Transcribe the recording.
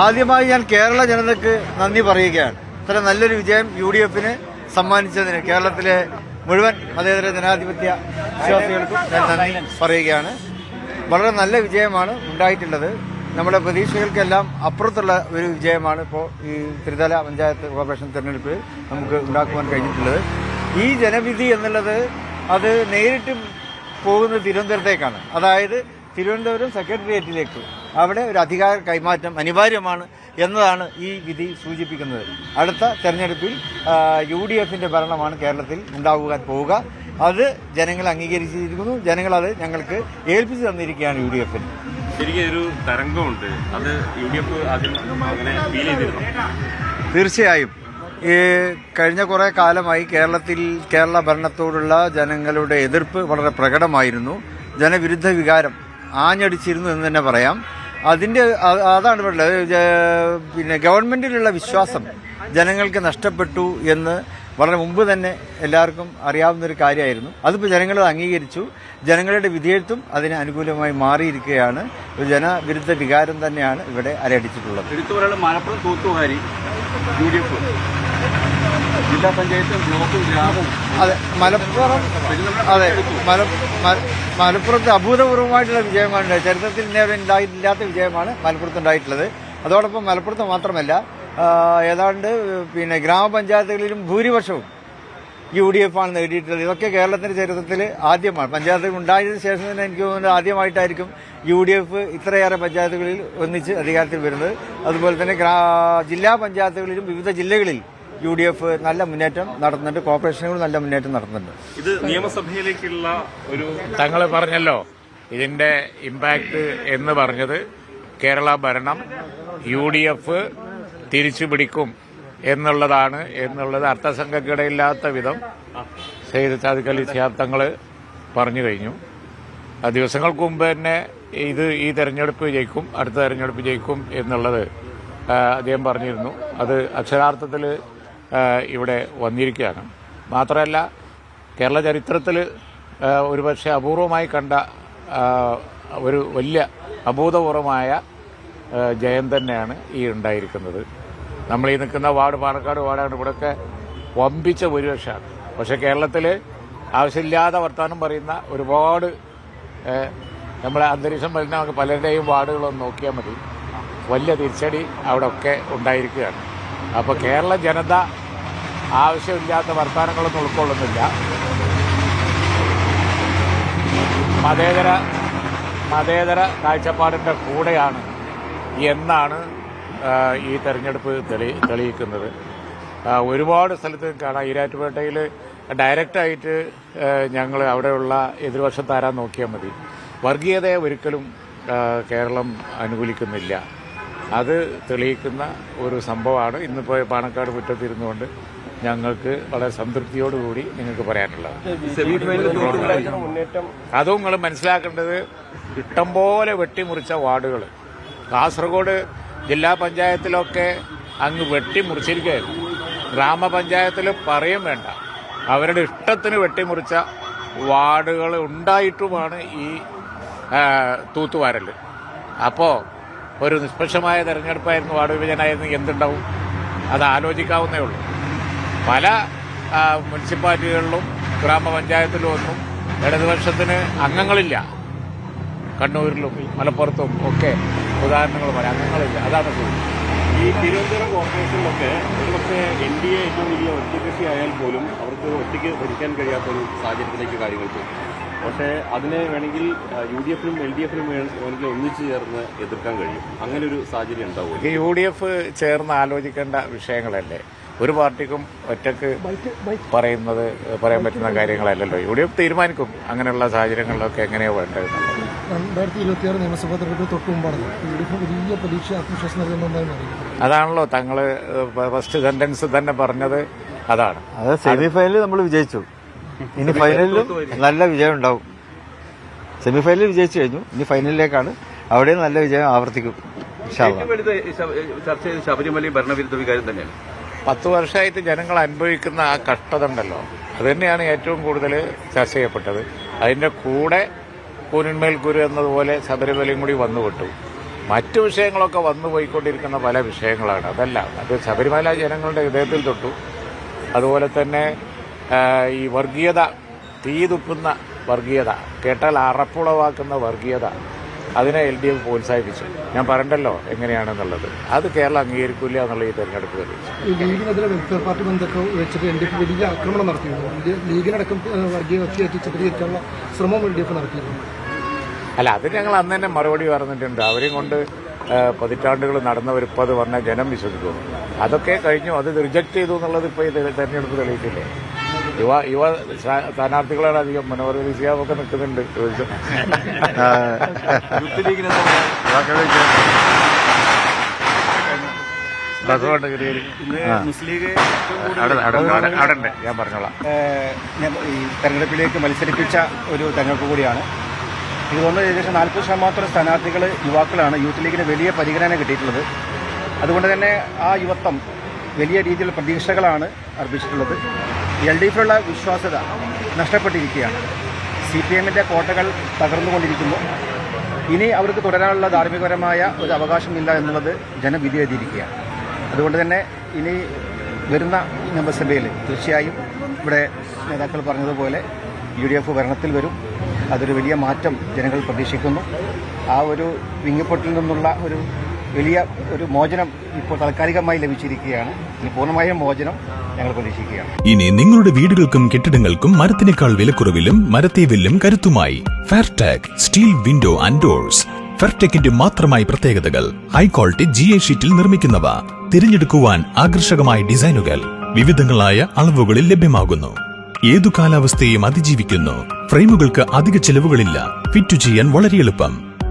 ആദ്യമായി ഞാൻ കേരള ജനതയ്ക്ക് നന്ദി പറയുകയാണ്. ഇത്ര നല്ലൊരു വിജയം യു ഡി എഫിന് സമ്മാനിച്ചതിന് കേരളത്തിലെ മുഴുവൻ മതേതര ജനാധിപത്യ വിശ്വാസികൾക്കും ഞാൻ നന്ദി പറയുകയാണ്. വളരെ നല്ല വിജയമാണ് ഉണ്ടായിട്ടുള്ളത്. നമ്മുടെ പ്രതീക്ഷകൾക്കെല്ലാം അപ്പുറത്തുള്ള ഒരു വിജയമാണ് ഇപ്പോൾ ഈ ത്രിതല പഞ്ചായത്ത് കോർപ്പറേഷൻ തിരഞ്ഞെടുപ്പിൽ നമുക്ക് ഉണ്ടാക്കുവാൻ കഴിഞ്ഞിട്ടുള്ളത്. ഈ ജനവിധി എന്നുള്ളത് അത് നേരിട്ട് പോകുന്നത് തിരുവനന്തപുരത്തേക്കാണ്. അതായത് തിരുവനന്തപുരം സെക്രട്ടേറിയറ്റിലേക്ക് അവിടെ ഒരു അധികാര കൈമാറ്റം അനിവാര്യമാണ് എന്നതാണ് ഈ വിധി സൂചിപ്പിക്കുന്നത്. അടുത്ത തെരഞ്ഞെടുപ്പിൽ യു ഡി എഫിന്റെ ഭരണമാണ് കേരളത്തിൽ ഉണ്ടാകുവാൻ പോവുക. അത് ജനങ്ങൾ അംഗീകരിച്ചിരിക്കുന്നു. ജനങ്ങൾ അത് ഞങ്ങൾക്ക് ഏൽപ്പിച്ചു തന്നിരിക്കുകയാണ് യു ഡി എഫിന് ശരിക്കും ഒരു തരംഗമുണ്ട്. അത് യു ഡി എഫ് ആദ്യം അങ്ങനെ ഫീൽ ചെയ്തിരുന്നു? തീർച്ചയായും. ഈ കഴിഞ്ഞ കുറേ കാലമായി കേരളത്തിൽ കേരള ഭരണത്തോടുള്ള ജനങ്ങളുടെ എതിർപ്പ് വളരെ പ്രകടമായിരുന്നു. ജനവിരുദ്ധ വികാരം ആഞ്ഞടിച്ചിരുന്നു എന്ന് തന്നെ പറയാം. അതിന്റെ അതാണ് പിന്നെ ഗവൺമെന്റിലുള്ള വിശ്വാസം ജനങ്ങൾക്ക് നഷ്ടപ്പെട്ടു എന്ന് വളരെ മുമ്പ് തന്നെ എല്ലാവർക്കും അറിയാവുന്ന ഒരു കാര്യമായിരുന്നു. അതിപ്പോൾ ജനങ്ങൾ അംഗീകരിച്ചു. ജനങ്ങളുടെ വിധേയത്വം അതിന് അനുകൂലമായി മാറിയിരിക്കുകയാണ്. ഒരു ജനവിരുദ്ധ വികാരം തന്നെയാണ് ഇവിടെ അരയടിച്ചിട്ടുള്ളത്. മലപ്പുറം തൂത്തുകാരി യു ജില്ലാ പഞ്ചായത്തും ബ്ലോക്കും ഗ്രാമവും. അതെ മലപ്പുറം അതെ മല മല- മലപ്പുറത്ത് അഭൂതപൂർവമായിട്ടുള്ള വിജയമാണ്. ചരിത്രത്തിൽ ഇന്നേവരെ ഉണ്ടായിട്ടില്ലാത്ത വിജയമാണ് മലപ്പുറത്ത് ഉണ്ടായിട്ടുള്ളത് അതോടൊപ്പം മലപ്പുറത്ത് മാത്രമല്ല ഏതാണ്ട് പിന്നെ ഗ്രാമപഞ്ചായത്തുകളിലും ഭൂരിപക്ഷവും യു ഡി എഫ് ആണ് നേടിയിട്ടുള്ളത്. ഇതൊക്കെ കേരളത്തിന്റെ ചരിത്രത്തിൽ ആദ്യമാണ്. പഞ്ചായത്തുകൾ ഉണ്ടായതിനു ശേഷം തന്നെ എനിക്ക് തോന്നുന്നത് ആദ്യമായിട്ടായിരിക്കും യു ഡി എഫ് ഇത്രയേറെ പഞ്ചായത്തുകളിൽ ഒന്നിച്ച് അധികാരത്തിൽ വരുന്നത്. അതുപോലെ തന്നെ ജില്ലാ പഞ്ചായത്തുകളിലും വിവിധ ജില്ലകളിൽ യു ഡി എഫ് നല്ല മുന്നേറ്റം നടത്തുന്നുണ്ട്. കോർപ്പറേഷനുകൾ നല്ല മുന്നേറ്റം നടത്തുന്നുണ്ട്. ഇത് നിയമസഭയിലേക്കുള്ള ഒരു തങ്ങൾ പറഞ്ഞല്ലോ ഇതിന്റെ ഇമ്പാക്ട് എന്ന് പറഞ്ഞത് കേരള ഭരണം യു ഡി എഫ് തിരിച്ചു പിടിക്കും എന്നുള്ളതാണ് എന്നുള്ളത് അർത്ഥസംഘക്കിടയില്ലാത്ത വിധം സെയ്ദ് സാദിഖ് അലി ശിഹാബ് തങ്ങൾ പറഞ്ഞു കഴിഞ്ഞു. ആ ദിവസങ്ങൾക്ക് മുമ്പ് തന്നെ ഇത് ഈ തെരഞ്ഞെടുപ്പ് ജയിക്കും അടുത്ത തെരഞ്ഞെടുപ്പ് ജയിക്കും എന്നുള്ളത് അദ്ദേഹം പറഞ്ഞിരുന്നു. അത് അക്ഷരാർത്ഥത്തിൽ ഇവിടെ വന്നിരിക്കുകയാണ്. മാത്രമല്ല കേരള ചരിത്രത്തിൽ ഒരുപക്ഷെ അപൂർവമായി കണ്ട ഒരു വലിയ അഭൂതപൂർവമായ ജയം തന്നെയാണ് ഈ ഉണ്ടായിരിക്കുന്നത്. നമ്മൾ ഈ നിൽക്കുന്ന വാർഡ് പാലക്കാട് വാർഡാണ് ഇവിടെയൊക്കെ വമ്പിച്ച ഭൂരിപക്ഷമാണ്. പക്ഷേ കേരളത്തിൽ ആവശ്യമില്ലാതെ വർത്തമാനം പറയുന്ന ഒരുപാട് നമ്മളെ അന്തരീക്ഷം വരുന്ന നമുക്ക് പലരുടെയും വാർഡുകളൊന്ന് നോക്കിയാൽ മതി. വലിയ തിരിച്ചടി അവിടെ ഒക്കെ ഉണ്ടായിരിക്കുകയാണ്. അപ്പോൾ കേരള ജനത ആവശ്യമില്ലാത്ത വർത്തമാനങ്ങളൊന്നും ഉൾക്കൊള്ളുന്നില്ല. മതേതര മതേതര കാഴ്ചപ്പാടിന്റെ കൂടെയാണ് എന്നാണ് ഈ തെരഞ്ഞെടുപ്പ് തെളി തെളിയിക്കുന്നത്. ഒരുപാട് സ്ഥലത്ത് കാണാം. ഈരാറ്റുപേട്ടയിൽ ഡയറക്റ്റായിട്ട് ഞങ്ങൾ അവിടെയുള്ള എതിർവശത്താരാൻ നോക്കിയാൽ മതി. വർഗീയതയെ ഒരിക്കലും കേരളം അനുകൂലിക്കുന്നില്ല. അത് തെളിയിക്കുന്ന ഒരു സംഭവമാണ്. ഇന്നിപ്പോൾ പാണക്കാട് മുറ്റത്തിരുന്നുകൊണ്ട് ഞങ്ങൾക്ക് വളരെ സംതൃപ്തിയോടുകൂടി നിങ്ങൾക്ക് പറയാനുള്ളത്. അതും നിങ്ങൾ മനസ്സിലാക്കേണ്ടത് ഇഷ്ടംപോലെ വെട്ടിമുറിച്ച വാർഡുകൾ കാസർഗോഡ് ജില്ലാ പഞ്ചായത്തിലൊക്കെ അങ്ങ് വെട്ടിമുറിച്ചിരിക്കുകയായിരുന്നു. ഗ്രാമപഞ്ചായത്തിൽ പറയും വേണ്ട. അവരുടെ ഇഷ്ടത്തിന് വെട്ടിമുറിച്ച വാർഡുകൾ ഉണ്ടായിട്ടുമാണ് ഈ തൂത്തുവാരൽ അപ്പോൾ ഒരു നിഷ്പക്ഷമായ തെരഞ്ഞെടുപ്പായിരുന്നു വാർഡ് വിഭജനമായിരുന്നു. എന്തുണ്ടാവും? അത് ആലോചിക്കാവുന്നേ ഉള്ളൂ. പല മുനിസിപ്പാലിറ്റികളിലും ഗ്രാമപഞ്ചായത്തിലും ഒന്നും ഇടതുപക്ഷത്തിന് അംഗങ്ങളില്ല. കണ്ണൂരിലും മലപ്പുറത്തും ഒക്കെ ഉദാഹരണങ്ങൾ പറയാം. അംഗങ്ങളില്ല. അതാണ്. ഈ തിരുവനന്തപുരം കോർപ്പറേഷനിലൊക്കെ ഒരുപക്ഷെ എൻ ഡി എ ഏറ്റവും വലിയ ഒറ്റകക്ഷി ആയാൽ പോലും അവർക്ക് ഒറ്റയ്ക്ക് ഭരിക്കാൻ കഴിയാത്ത ഒരു സാഹചര്യത്തിലേക്ക് കാര്യങ്ങൾ പോകും പക്ഷേ അതിനെ വേണമെങ്കിൽ യു ഡി എഫിനും എൽ ഡി എഫിനും വേണമെങ്കിൽ ഒന്നിച്ചു ചേർന്ന് എതിർക്കാൻ കഴിയും. അങ്ങനെ ഒരു സാഹചര്യം ഉണ്ടാവും ഈ യു ഡി എഫ് ചേർന്ന് ആലോചിക്കേണ്ട വിഷയങ്ങളല്ലേ? ഒരു പാർട്ടിക്കും ഒറ്റയ്ക്ക് പറയുന്നത് പറയാൻ പറ്റുന്ന കാര്യങ്ങളല്ലല്ലോ. യു ഡി എഫ് തീരുമാനിക്കും അങ്ങനെയുള്ള സാഹചര്യങ്ങളിലൊക്കെ എങ്ങനെയോ വേണ്ടത് രണ്ടായിരത്തി ഇരുപത്തിയാറ് നിയമസഭാ തെരഞ്ഞെടുപ്പ് തൊട്ട് മുമ്പാണ്. യു ഡി എഫ് വലിയ പ്രതീക്ഷ ആത്മവിശ്വാസം നൽകുന്ന ഒന്നായി അതാണല്ലോ തങ്ങൾ ഫസ്റ്റ് സെന്റൻസ് തന്നെ പറഞ്ഞത്. അതാണ്. അത് സെമിഫൈനലിൽ നമ്മൾ വിജയിച്ചു. ഇനി ഫൈനലിലും നല്ല വിജയം ഉണ്ടാവും. സെമിഫൈനലിൽ വിജയിച്ചു കഴിഞ്ഞു. ഇനി ഫൈനലിലേക്കാണ് അവിടെയും നല്ല വിജയം ആവർത്തിക്കും. ചർച്ച ചെയ്ത് ശബരിമല ഭരണവിരുദ്ധ വികാരം തന്നെയാണ്. പത്ത് വർഷമായിട്ട് ജനങ്ങൾ അനുഭവിക്കുന്ന ആ കഷ്ടത ഉണ്ടല്ലോ. അത് തന്നെയാണ് ഏറ്റവും കൂടുതൽ ചർച്ച ചെയ്യപ്പെട്ടത്. അതിന്റെ കൂടെ കൂനിന്മേൽ കുരു എന്നതുപോലെ ശബരിമലയും കൂടി വന്നുവിട്ടു. മറ്റു വിഷയങ്ങളൊക്കെ വന്നു പോയിക്കൊണ്ടിരിക്കുന്ന പല വിഷയങ്ങളാണ്. അതല്ല അത് ശബരിമല ജനങ്ങളുടെ ഹൃദയത്തിൽ തൊട്ടു. അതുപോലെ തന്നെ ഈ വർഗീയത തീ തുപ്പുന്ന വർഗീയത കേട്ടാൽ അറപ്പുളവാക്കുന്ന വർഗീയത അതിനെ എൽ ഡി എഫ് പ്രോത്സാഹിപ്പിച്ചു. ഞാൻ പറഞ്ഞല്ലോ എങ്ങനെയാണെന്നുള്ളത്. അത് കേരളം അംഗീകരിക്കില്ല എന്നുള്ള ഈ തെരഞ്ഞെടുപ്പ് അല്ല അത് ഞങ്ങൾ അന്ന് തന്നെ മറുപടി പറഞ്ഞിട്ടുണ്ട്. അവരെയും കൊണ്ട് പതിറ്റാണ്ടുകൾ നടന്നവരിപ്പത് പറഞ്ഞാൽ ജനം വിശ്വസിക്കും. അതൊക്കെ കഴിഞ്ഞു. അത് റിജക്ട് ചെയ്തു എന്നുള്ളത് ഇപ്പോൾ ഈ തെരഞ്ഞെടുപ്പ് തെളിയിച്ചില്ലേ? യുവ യുവ സ്ഥാ- സ്ഥാനാർത്ഥികളാണ് അധികം. മനോഹർ വിസിയാവൊക്കെ നിൽക്കുന്നുണ്ട്. ഞാൻ പറഞ്ഞോളാം. ഞാൻ ഈ തെരഞ്ഞെടുപ്പിലേക്ക് മത്സരിപ്പിച്ച ഒരു തെരഞ്ഞെടുപ്പ് കൂടിയാണ്. ഇത് തോന്നുന്നത് ഏകദേശം നാൽപ്പത് ശതമാനത്തോളം സ്ഥാനാർത്ഥികൾ യുവാക്കളാണ് യൂത്ത് ലീഗിന് വലിയ പരിഗണന കിട്ടിയിട്ടുള്ളത്. അതുകൊണ്ട് തന്നെ ആ യുവത്വം വലിയ രീതിയിലുള്ള പ്രതീക്ഷകളാണ് അർപ്പിച്ചിട്ടുള്ളത്. എൽ ഡി എഫിലുള്ള വിശ്വാസ്യത നഷ്ടപ്പെട്ടിരിക്കുകയാണ്. സി പി എമ്മിന്റെ കോട്ടകൾ തകർന്നുകൊണ്ടിരിക്കുന്നു. ഇനി അവർക്ക് തുടരാനുള്ള ധാർമ്മികപരമായ ഒരു അവകാശമില്ല എന്നുള്ളത് ജനവിധി എഴുതിയിരിക്കുകയാണ്. അതുകൊണ്ട് തന്നെ ഇനി വരുന്ന നിയമസഭയിൽ തീർച്ചയായും ഇവിടെ നേതാക്കൾ പറഞ്ഞതുപോലെ യു ഡി എഫ് ഭരണത്തിൽ വരും. അതൊരു വലിയ മാറ്റം ജനങ്ങൾ പ്രതീക്ഷിക്കുന്നു. ആ ഒരു വിങ്ങിപ്പൊട്ടിൽ നിന്നുള്ള ഒരു വലിയ ഒരു മോചനം ഇപ്പോൾ താൽക്കാലികമായി ലഭിച്ചിരിക്കുകയാണ്. ഇനി പൂർണമായ മോചനം ഞങ്ങൾ പ്രതീക്ഷിക്കുകയാണ്. ഇനി നിങ്ങളുടെ വീടുകൾക്കും കെട്ടിടങ്ങൾക്കും മരത്തിനേക്കാൾ വിലക്കുറവിലും മരത്തെ വില്ലും കരുത്തുമായി Fairtag steel window and doors ഫെർടെക്കിന്റെ മാത്രമായി പ്രത്യേകതകൾ ഹൈ ക്വാളിറ്റി ജി എ ഷീറ്റിൽ നിർമ്മിക്കുന്നവ. തിരഞ്ഞെടുക്കുവാൻ ആകർഷകമായ ഡിസൈനുകൾ വിവിധങ്ങളായ അളവുകളിൽ ലഭ്യമാകുന്നു. ഏതു കാലാവസ്ഥയും അതിജീവിക്കുന്നു. ഫ്രെയിമുകൾക്ക് അധിക ചെലവുകളില്ല. ഫിറ്റ് ചെയ്യാൻ വളരെ എളുപ്പം.